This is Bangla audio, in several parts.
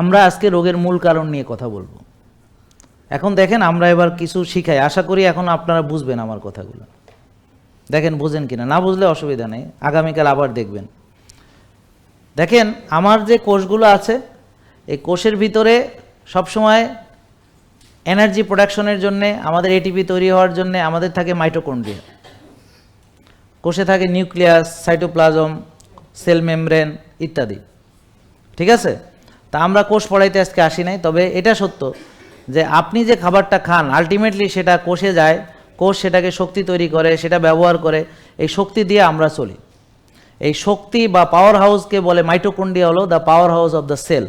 আমরা আজকে রোগের মূল কারণ নিয়ে কথা বলব। এখন দেখেন আমরা এবার কিছু শিখাই। আশা করি এখন আপনারা বুঝবেন আমার কথাগুলো। দেখেন, বুঝেন কিনা? না বুঝলে অসুবিধা নেই। আগামীকাল আবার দেখবেন। দেখেন, আমার যে কোষগুলো আছে, এই কোষের ভিতরে সবসময় এনার্জি প্রোডাকশনের জন্যে, আমাদের এটিপি তৈরি হওয়ার জন্যে আমাদের থাকে মাইটোকন্ড্রিয়া। কোষে থাকে নিউক্লিয়াস, সাইটোপ্লাজম, সেল মেমব্রেন ইত্যাদি। ঠিক আছে? তা আমরা কোষ পড়াইতে আজকে আসি নাই, তবে এটা সত্য যে আপনি যে খাবারটা খান আলটিমেটলি সেটা কোষে যায়, কোষ সেটাকে শক্তি তৈরি করে, সেটা ব্যবহার করে, এই শক্তি দিয়ে আমরা চলি। এই শক্তি বা পাওয়ার হাউসকে বলে মাইটোকন্ডিয়া হলো the power house of the cell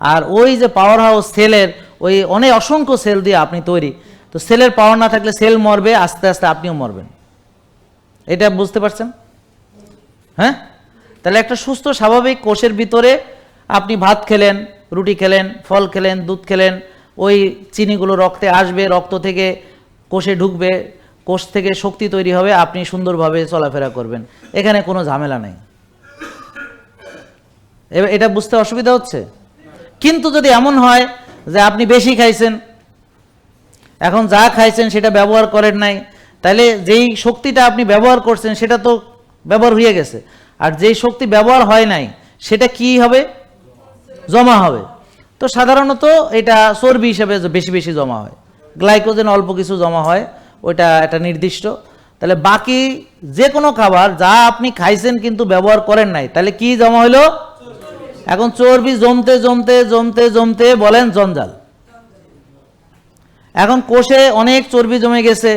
আর ওই যে পাওয়ার হাউস সেলের ওই অনেক অসংখ্য সেল দিয়ে আপনি তৈরি। তো সেলের পাওয়ার না থাকলে সেল মরবে, আস্তে আস্তে আপনিও মরবেন। এটা বুঝতে পারছেন? হ্যাঁ? তাহলে একটা সুস্থ স্বাভাবিক কোষের ভিতরে আপনি ভাত খেলেন, রুটি খেলেন, ফল খেলেন, দুধ খেলেন, ওই চিনিগুলো রক্তে আসবে, রক্ত থেকে কোষে ঢুকবে, কোষ থেকে শক্তি তৈরি হবে, আপনি সুন্দরভাবে চলাফেরা করবেন। এখানে কোনো ঝামেলা নেই। এটা বুঝতে অসুবিধা হচ্ছে? কিন্তু যদি এমন হয় যে আপনি বেশি খাইছেন, এখন যা খাইছেন সেটা ব্যবহার করেন নাই, তাহলে যেই শক্তিটা আপনি ব্যবহার করছেন সেটা তো ব্যবহার হয়ে গেছে। আর যেই শক্তি ব্যবহার হয় নাই, সেটা কি হবে? জমা হবে। তো সাধারণত এটা চর্বি হিসেবে বেশি বেশি জমা হয়। গ্লাইকোজেন অল্প কিছু জমা হয়, ওইটা একটা নির্দিষ্ট। তাহলে বাকি যে কোনো খাবার যা আপনি খাইছেন কিন্তু ব্যবহার করেন নাই, তাহলে কি জমা হলো এখন চর্বি জমতে জমতে জমতে জমতে বলেন জঞ্জাল। এখন কোষে অনেক চর্বি জমে গেছে,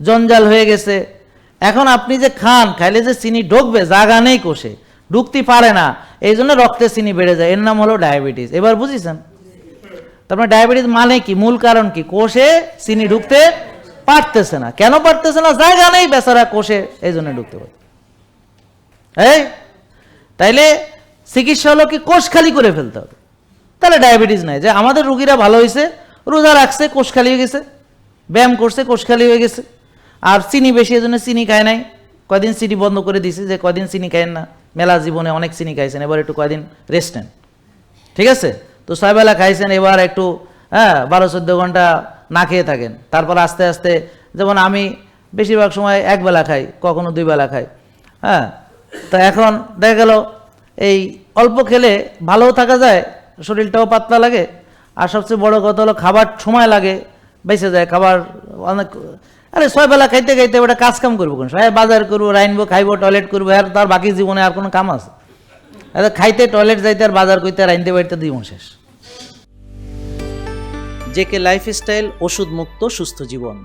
জঞ্জাল হয়ে গেছে। এখন আপনি যে খান, খাইলে যে চিনি ঢুকবে, জাগা নেই কোষে। ঢুকতে পারে না। এই জন্য রক্তে চিনি বেড়ে যায়। এর নাম হলো ডায়াবেটিস। এবার বুঝেছেন? তারপরে ডায়াবেটিস মানে কি? মূল কারণ কি? কোষে চিনি ঢুকতে পারতেছে না। কেন পারতেছে না? জায়গা নেই বেচারা কোষে, এই জন্য ঢুকতে পারছে এই, তাইলে চিকিৎসা হলো কি? কোষ খালি করে ফেলতে হবে। তাহলে ডায়াবেটিস নাই। যে আমাদের রুগীরা ভালো হয়েছে রোজা রাখছে, কোষ খালি হয়ে গেছে, ব্যায়াম করছে, কোষ খালি হয়ে গেছে। আর চিনি বেশি, এই জন্য চিনি খায় নাই। কদিন চিনি বন্ধ করে দিছে যে কদিন চিনি খায় না। মেলা জীবনে অনেক চিনি খাইছেন, এবার একটু কয়দিন রেস্ট নেন। ঠিক আছে? তো ছয়বেলা খাইছেন, এবার একটু হ্যাঁ বারো চোদ্দ ঘণ্টা না খেয়ে থাকেন। তারপর আস্তে আস্তে, যেমন আমি বেশিরভাগ সময় এক বেলা খাই, কখনো দুই বেলা খাই হ্যাঁ। তো এখন দেখা গেল, এই অল্প খেলে ভালোও থাকা যায়, শরীরটাও পাতলা লাগে। আর সবচেয়ে বড় কথা হলো, খাবার সময় লাগে, বেঁচে যায়। খাবার অনেক আরে ছয় বেলা খাইতে খাইতে ওটা কাজ কাম করব কোন? সময় বাজার করব, রাইনবো, খাইবো টয়লেট করব আর তার বাকি জীবনে আর কোনো কাম আছে? খাইতে টয়লেট যাইতে আর বাজার করতে, রাইনতে বাড়িতে জীবন শেষ। জেকে লাইফস্টাইল ওষুধ মুক্ত সুস্থ জীবন।